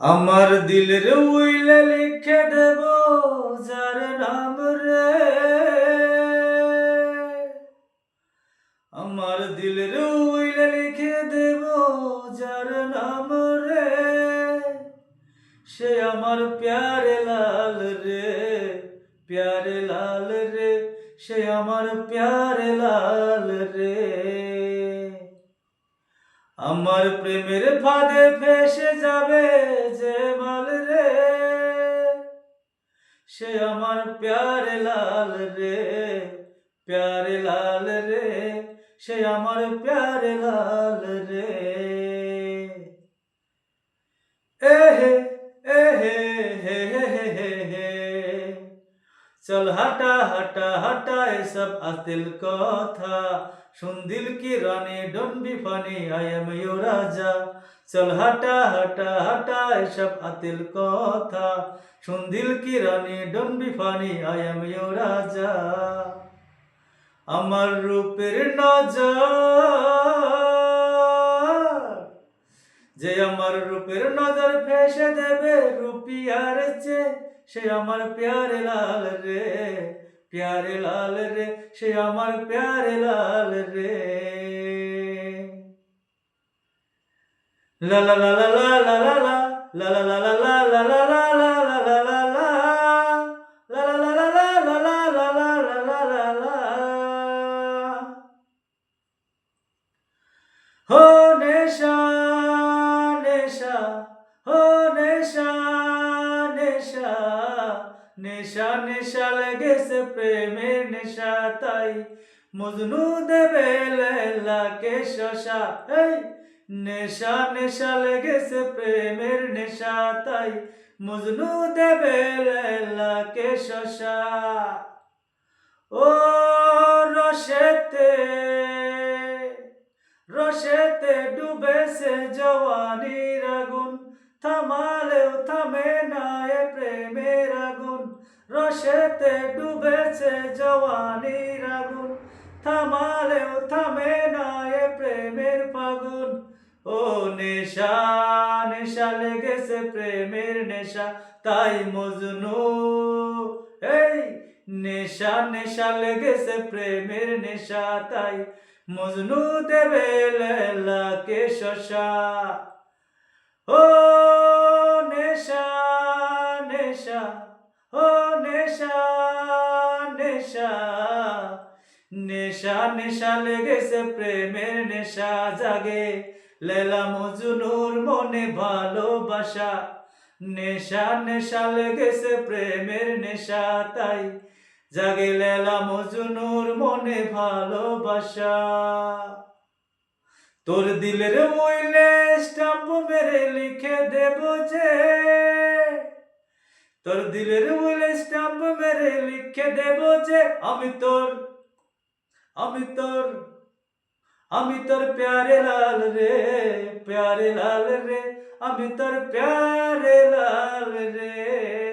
আমার দিলের উইলে লিখে দেব যার নাম রে। আমার দিলের উইলে লিখে দেব যার নাম রে। সে আমার প্যারে লাল রে, প্যারে লাল রে। সে আমার প্যারে লাল রে। আমার প্রেমের ফাঁদে ফেসে যাবে যে মাল রে। সে আমার প্যারে লাল রে, প্যারে লাল রে, সে আমার প্যারে লাল রে। এহে হে চল হাটা হাটা হাটা, এসব আতিল কথা। শুন দিল কি রানী don't be funny, I your রাজা। চল হাটা হাটা হাটা, এসব আতিল কথা। শুন দিল কি রানী don't be funny, I your রাজা। আমার রূপের নজর, যে আমার রূপের নজর ফেসে দেবে রুপিয়ার চে সে আমার প্যারে লাল রে প্যারে লাল রে সে আমার প্যারে লাল রে লা লা লা লা লা লা লা লা লা লা লা লা লা লা লা লা নেশা নেশা লেগেছে প্রেমের নেশা, তাই মজনু দেবে লেলাকে শশা? এই, নেশা নেশা লেগেছে প্রেমের নেশা, তাই মজনু দেবে লেলাকে শশা? ও রসেতে রসেতে ডুবেছে জওয়ানির আগুন, থামে রসেতে ডুবেছে জওয়ানির আগুন। থামালেও থামে না এ প্রেমের ফাগুন। ও নেশা নেশা লেগেছে প্রেমের নেশা, তাই মজনু। এই নেশা নেশা লেগেছে প্রেমের নেশা, তাই মজনু দেবে লেলাকে শশা। ও নেশা নেশা ও নেশা নেশা নেশা নেশা লেগেছে প্রেমের নেশা জাগে। লেলা মজনুর মনে ভালোবাসা, নেশা নেশা লেগেছে প্রেমের নেশা তাই জাগে। লেলা মজনুর মনে ভালোবাসা, তোর দিলের মইলে স্টাম্প মেরে লিখে দেব যে তোর দিলের মইলে স্টাম্প মেরে লিখে দেব যে আমি তোর আমি তোর আমি তোর প্যারে লাল রে প্যারে লাল রে আমি তোর প্যারে লাল রে